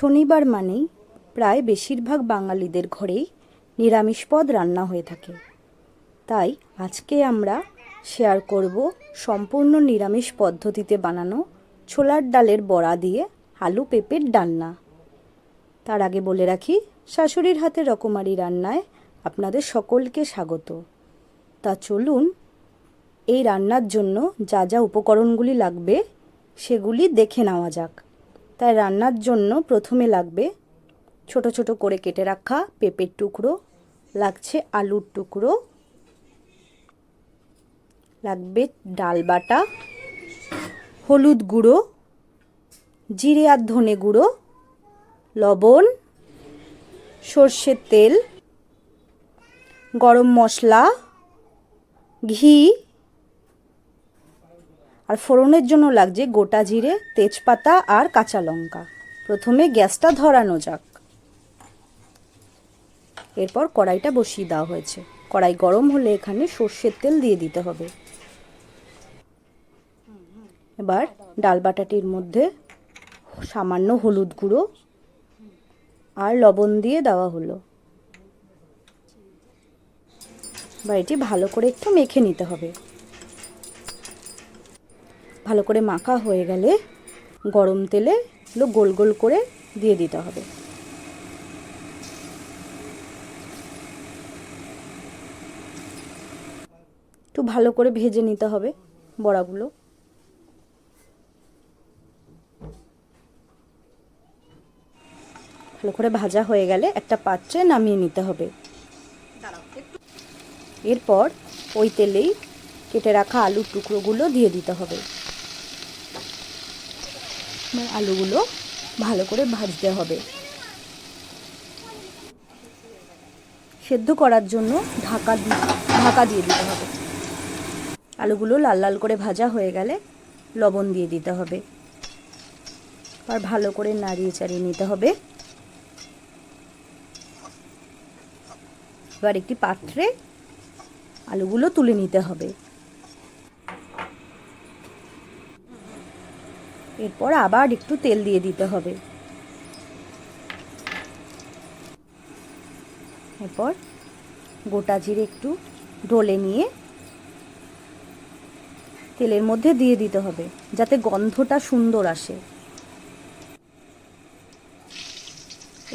শনিবার মানেই প্রায় বেশিরভাগ বাঙালিদের ঘরেই নিরামিষ পদ রান্না হয়ে থাকে। তাই আজকে আমরা শেয়ার করব সম্পূর্ণ নিরামিষ পদ্ধতিতে বানানো ছোলার ডালের বড়া দিয়ে আলু পেঁপের ডালনা। তার আগে বলে রাখি, শাশুড়ির হাতে রকমারি রান্নায় আপনাদের সকলকে স্বাগত। তা চলুন, এই রান্নার জন্য যা যা উপকরণগুলি লাগবে সেগুলি দেখে নেওয়া যাক। তাই রান্নার জন্য প্রথমে লাগবে ছোট ছোট করে কেটে রাখা পেঁপের টুকরো, লাগছে আলুর টুকরো, লাগবে ডাল বাটা, হলুদ গুঁড়ো, জিরে আর ধনে গুঁড়ো, লবণ, সর্ষের তেল, গরম মশলা, ঘি আর ফোড়নের জন্য লাগছে গোটা জিরে, তেজপাতা আর কাঁচা লঙ্কা। প্রথমে গ্যাসটা ধরানো যাক। এরপর কড়াইটা বসিয়ে দেওয়া হয়েছে। কড়াই গরম হলে এখানে সর্ষের তেল দিয়ে দিতে হবে। এবার ডাল বাটাটির মধ্যে সামান্য হলুদ গুঁড়ো আর লবণ দিয়ে দেওয়া হলো। এবার এটি ভালো করে একটু মেখে নিতে হবে। ভালো করে মাখা হয়ে গেলে গরম তেলে এগুলো গোল গোল করে দিয়ে দিতে হবে। একটু ভালো করে ভেজে নিতে হবে বড়াগুলো। ভালো করে ভাজা হয়ে গেলে একটা পাত্রে নামিয়ে নিতে হবে। এরপর ওই তেলেই কেটে রাখা আলুর টুকরোগুলো দিয়ে দিতে হবে। এবার আলুগুলো ভালো করে ভাজতে হবে। সেদ্ধ করার জন্য ঢাকা ঢাকা দিয়ে দিতে হবে। আলুগুলো লাল লাল করে ভাজা হয়ে গেলে লবণ দিয়ে দিতে হবে। আর ভালো করে নাড়িয়ে চাড়িয়ে নিতে হবে। এবার একটি পাত্রে আলুগুলো তুলে নিতে হবে। এরপর আবার একটু তেল দিয়ে দিতে হবে। এরপর গোটা জিরে একটু ডলে নিয়ে তেলের মধ্যে দিয়ে দিতে হবে, যাতে গন্ধটা সুন্দর আসে।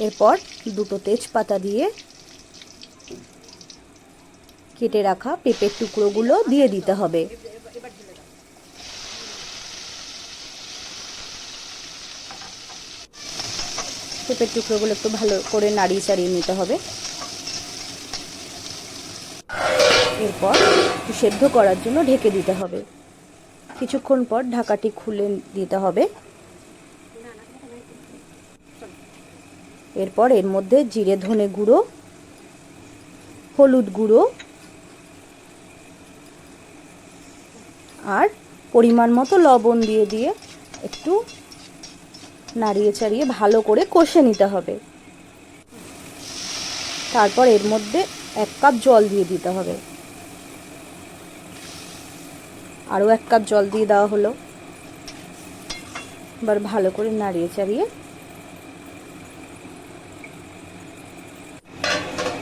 এরপর দুটো তেজপাতা দিয়ে কেটে রাখা পেঁপের টুকরোগুলো দিয়ে দিতে হবে। পেঁপের টুকরোগুলো একটু ভালো করে নাড়িয়ে চাড়িয়ে নিতে হবে। এরপর একটু সেদ্ধ করার জন্য ঢেকে দিতে হবে। কিছুক্ষণ পর ঢাকাটি খুলে দিতে হবে। এরপর এর মধ্যে জিরে, ধনে গুঁড়ো, হলুদ গুঁড়ো আর পরিমাণ মতো লবণ দিয়ে দিয়ে একটু নাড়িয়ে চাড়িয়ে ভালো করে কষে নিতে হবে। তারপর এর মধ্যে এক কাপ জল দিয়ে দিতে হবে। আরও এক কাপ জল দিয়ে দেওয়া হলো। এবার ভালো করে নাড়িয়ে চাড়িয়ে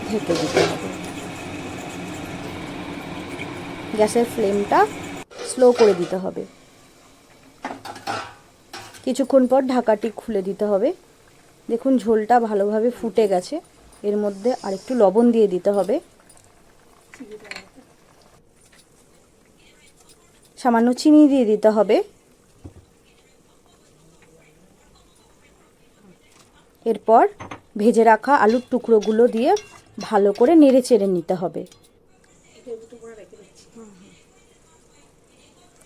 ঢেকে দিতে হবে। গ্যাসের ফ্লেমটা স্লো করে দিতে হবে। কিছুক্ষণ পর ঢাকাটি খুলে দিতে হবে। দেখুন, ঝোলটা ভালোভাবে ফুটে গেছে। এর মধ্যে আরেকটু লবণ দিয়ে দিতে হবে। সামান্য চিনি দিয়ে দিতে হবে। এরপর ভেজে রাখা আলুর টুকরোগুলো দিয়ে ভালো করে নেড়ে চেড়ে নিতে হবে।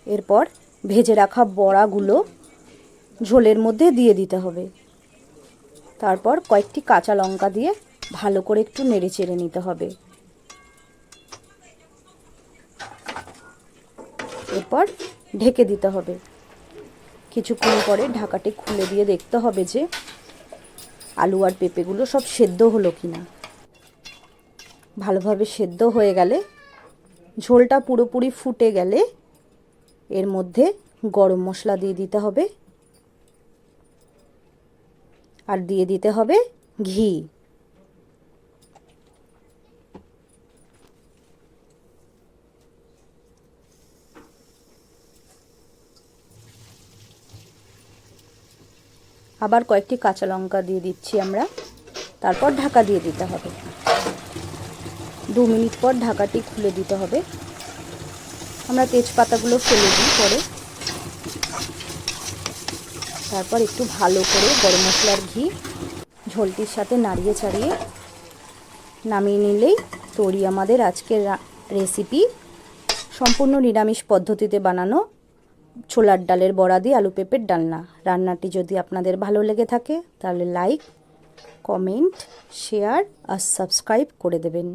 এরপর ভেজে রাখা বড়াগুলো ঝোলের মধ্যে দিয়ে দিতে হবে। তারপর কয়েকটি কাঁচা লঙ্কা দিয়ে ভালো করে একটু নেড়ে চেড়ে নিতে হবে। এরপর ঢেকে দিতে হবে। কিছুক্ষণ পরে ঢাকাটি খুলে দিয়ে দেখতে হবে যে আলু আর পেঁপেগুলো সব সেদ্ধ হলো কি না ভালোভাবে সেদ্ধ হয়ে গেলে ঝোলটা পুরোপুরি ফুটে গেলে এর মধ্যে গরম মশলা দিয়ে দিতে হবে। আর দিয়ে দিতে হবে ঘি। আবার কয়েকটি কাঁচা লঙ্কা দিয়ে দিচ্ছি আমরা। তারপর ঢাকা দিয়ে দিতে হবে। দু মিনিট পর ঢাকাটি খুলে দিতে হবে। আমরা তেজপাতাগুলো ফেলে দিই পরে। তারপর একটু ভালো করে গরম মশলার ঘি, ঝোলটির সাথে নাড়িয়ে চাড়িয়ে নামিয়ে নিলেই তৈরি আমাদের আজকের রেসিপি সম্পূর্ণ নিরামিষ পদ্ধতিতে বানানো ছোলার ডালের বড়া দিয়ে আলু পেঁপের ডালনা। রান্নাটি যদি আপনাদের ভালো লেগে থাকে, তাহলে লাইক কমেন্ট শেয়ার আর সাবস্ক্রাইব করে দেবেন।